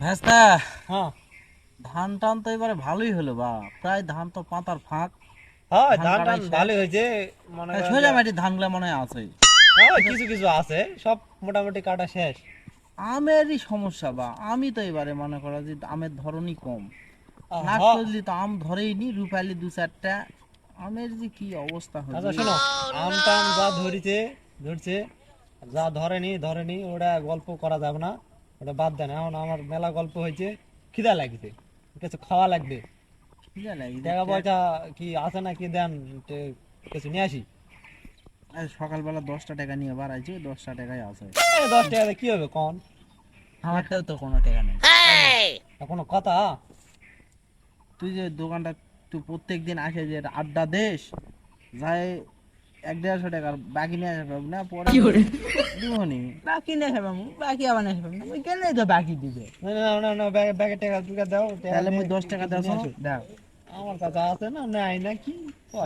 ভেস্তা। হ্যাঁ। ধান টান তো এবারে ভালোই হলো বা প্রায় ধান তো পাতার ফাঁক। হ্যাঁ ধান টান ভালো হয়েছে মনে করেন সোজা মাটি ধানগুলো মনে হয় আছে। হ্যাঁ, কিছু কিছু আছে সব মোটামুটি কাটা শেষ। আমেরই সমস্যা বা আমি তো এবারে মনে করো যে আমের ধরনই কম। নাক হ্যাঁ। খুঁজলি তো আম ধরেই নি রূপালি দু চারটা। আমের যে কি অবস্থা আচ্ছা হয়েছে শোনো আম টাম যা ধরিছে ধরছে যা ধরেনি ধরেনি ওটা গল্প করা যাবে না। ওটা বাদ দেন এখন আমার মেলা গল্প হয়েছে খিদা লাগছে। কিছু খাওয়া লাগবে। কি জানে, টাকা পয়সা কি আছে না কি দেন কিছু নিয়ে আসি। সকালবেলা দশটা টাকা নিয়ে বাড়াইছি দশটা টাকাই আছে। দশ টাকা কি হবে কন? আমারটাও তো কোনো টাকা নেই। কোনো কথা? তুই যে দোকানটা তুই প্রত্যেক দিন আসে যে এটা আড্ডা দেশ যাই এক দেড়শো টাকার বাকি নিয়ে আসবে না পরে দিবনি। বাকি নিয়ে আসবে বাকি আবার নিয়ে আসবে ওই কেনই তো বাকি দিবে। না না না না ব্যাগে টাকা টুকা দাও তাহলে মুই দশ টাকা আসো। দেখ আমার কাছে আছে না নাই না কি?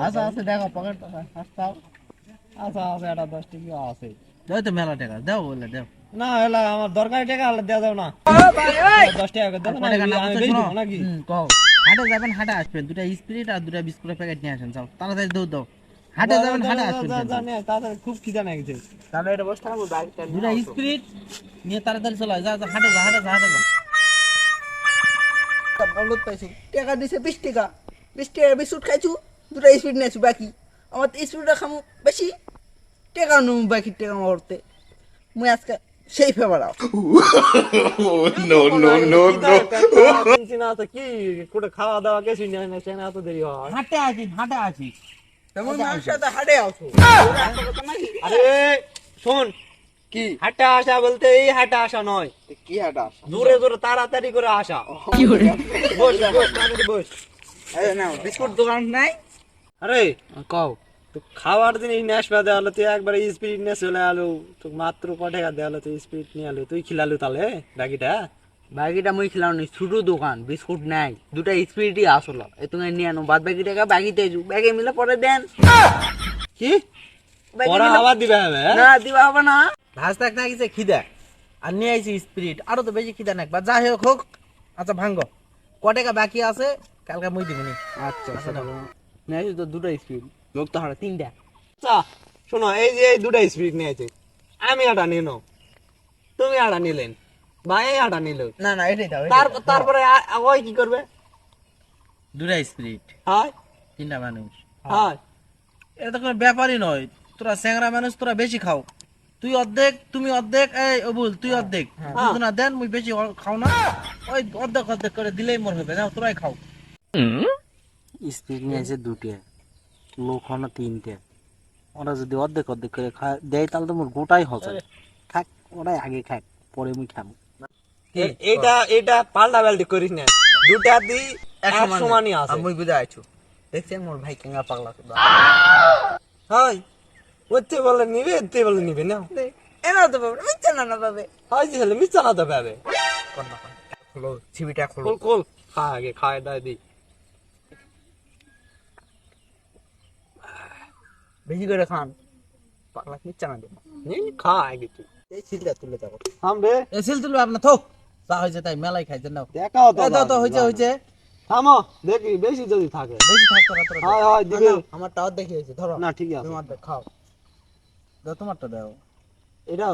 আচ্ছা আছে দেখো পকেট হাসতাও আচ্ছা আছে একটা দশ টাকা আছে। দেও তো মেলা টাকা দেও বলে দেও। না হলে আমার দরকারি টাকা হলে দেওয়া যাবে না। দশ টাকা করে না টাকা আমি। নাকি? কও। হাটে যাবেন হাটে আসবেন দুটা স্পিরিট আর দুটা বিস্কুটের প্যাকেট নিয়ে আসেন যাও। তাড়াতাড়ি দৌ দাও। হাটে যাবেন হাটে আসবেন। নে, তাড়াতাড়ি খুব খিদা লাগছে। তাহলে এটা বসে থাকব বাইকটা দুটা স্পিরিট নিয়ে তাড়াতাড়ি চলে যা যা হাটে যা হাটে যা হাটে যা। বলত পাইছো। টাকা দিছে বিশ টাকা। বিশ টাকা বিস্কুট খাইছো দুটা স্পিড নিয়েছো বাকি। আমার তো স্পিডটা খামু বেশি। টাকা নু বাকি টাকা মারতে মুই আজকে সেই ফেভারাও চিনছি না তো কি? কোটে খাওয়া দাওয়া কিছু নেই না সেনা এত দেরি হয়। হাটে আছি হাটে আছি সাথে হাটে আসো আরে শোন কি? হাঁটা আসা বলতে এই হাঁটা আসা নয়। কি হাটা দূরে দূরে তাড়াতাড়ি করে আসা। বস বস তাড়াতাড়ি বস। না বিস্কুট দোকান নাই? আরে কও। তো খাওয়ার জিনিস নিয়ে আসবে দেওয়ালো তুই একবার স্পিড নিয়ে চলে আলো তো মাত্র ক টাকা দেওয়ালো তুই স্পিড নিয়ে আলো তুই খিলালু তাহলে বাকিটা বাকিটা মুই খেলাম নি ছোট দোকান বিস্কুট নাই দুটা স্পিরিটই আসলো এ তুমি নিয়ে আনো বাদ বাকি টাকা বাকিতে যু ব্যাগে মিলে পরে দেন। কি? মিলে- আবার দিবে হবে? না দিবা হবে না। ভাজ থাক না গেছে খিদা। আর নিয়ে আইছি স্পিরিট আরও তো বেশি খিদা নাক বা যাই হোক হোক আচ্ছা ভাঙ্গ ক টাকা বাকি আছে কালকে মুই দিবনি আচ্ছা নাই তো দুটা স্পিড লোক তো হারা তিনটা। আচ্ছা শোনো এই যে এই দুটা স্পিরিট স্পিড নিয়েছে আমি আটা নিল তুমি আটা নিলেন। এই আটা নিল। না না এটাই দাও তার তারপরে ওই কি করবে? দুটা স্পিরিট। হয়। তিনটা মানুষ। হয়। এটা তো কোনো ব্যাপারই নয়। তোরা স্যাংরা মানুষ তোরা বেশি খাও। তুই অর্ধেক তুমি অর্ধেক এই অবুল তুই অর্ধেক। দুজনা দেন মুই বেশি খাও না। ওই অর্ধেক অর্ধেক করে দিলেই মোর হবে। না তোরাই খাও। স্পিড নিয়েছে দুটে লোক হলো তিনটে। ওরা যদি অর্ধেক অর্ধেক করে খায় দেয় তাহলে তো মোর গোটাই হচ্ছে থাক ওরাই আগে খাক পরে মুই খাব এ- এইটা এইটা পাল্টা পাল্টি করিস না। দুটা দি এক সমানই আছে। বুঝে আইছো। দেখছেন মোর ভাই কেঙ্গা পাগলা হয়। ওতে বলে নিবে এতে বলে নিবে না এনাও তো পাবে মিথ্যা না না পাবে। হয় যে হলে মিথ্যা না তো পাবে। খোলো ছিবিটা খোলো। খোল খোল। খা আগে খায় দায় দি। বেশি করে খান। পাগলা কিচ্ছা না দেবো নি খা আগে তুই। এই সিলটা তুলে যাব থাম রে এ সিল তুলবে আপনার থোক যা হয়েছে তাই মেলাই খাইছে নাও। দেখাও তো দাও তো হয়েছে হয়েছে। থামো দেখি বেশি যদি থাকে। বেশি থাকতো। হয় হয় দিবে আমার টাওয়ার দেখে হয়েছে ধরো। না ঠিক আছে। তোমার খাও। দাও তোমারটা দাও। এটা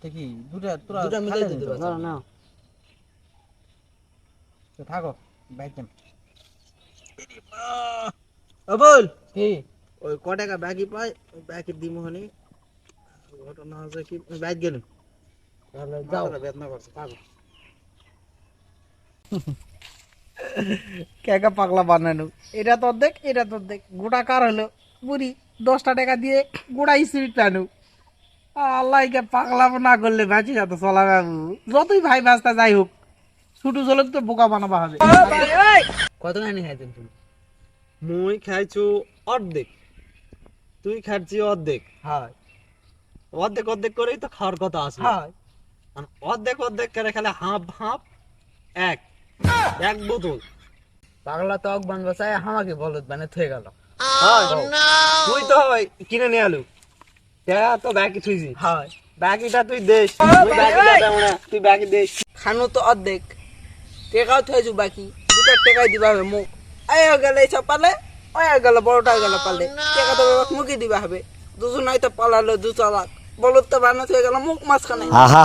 ঠিকই দুটা তোরা দুটা মিলাই দিতে নিতে না না তো থাকো বাইক ও বল। কি? ওই ক টাকা বাকি পাই ওই বাকি দিম হনি। ঘটনা হচ্ছে কি? বাইক গেল তাহলে যাও। বেদনা করছে থাকো। কেকা পাগলা বানানো? এটা তো দেখ এটা তো দেখ। গোটা কার হলো? বুড়ি দশটা টাকা দিয়ে গোটা স্পিড টানু আল্লাহ কে পাগলা না করলে ভাজি যাতে চলা বাবু। যতই ভাই বাস্তা যাই হোক ছুটু চলে তো বোকা বানাবা হবে। কত খানি খাইতেন তুমি? মুই খাইছু অর্ধেক। তুই খাচ্ছি অর্ধেক। হয়। অর্ধেক অর্ধেক করেই তো খাওয়ার কথা আছে। হয়। আর অর্ধেক অর্ধেক করে খালি হাঁপ হাঁপ এক। এক বোতল। পাগলা তো অকবান বাসায় আমাকে বলত মানে থয়ে গেল। হয়। তুই তো হয় কিনে নিয়ে আলু টাকা তো বাকি থুইছি। হয়। বাকিটা তুই দেশ। তুই বাকিটা দেও না, তুই বাকি দেশ। খানো তো অর্ধেক। টেকাও থয়েছু বাকি। দুটো টেকাই দিবা হবে মুখ আয় গেলে এইসব পালে ওই গেল বড়টা গেল পালে। টেকা তো মুখে দিবা হবে। দুজন হয়তো পালালো দু চালাক বলত তো বানাতে হয়ে গেল মুখ মাঝখানে। আহা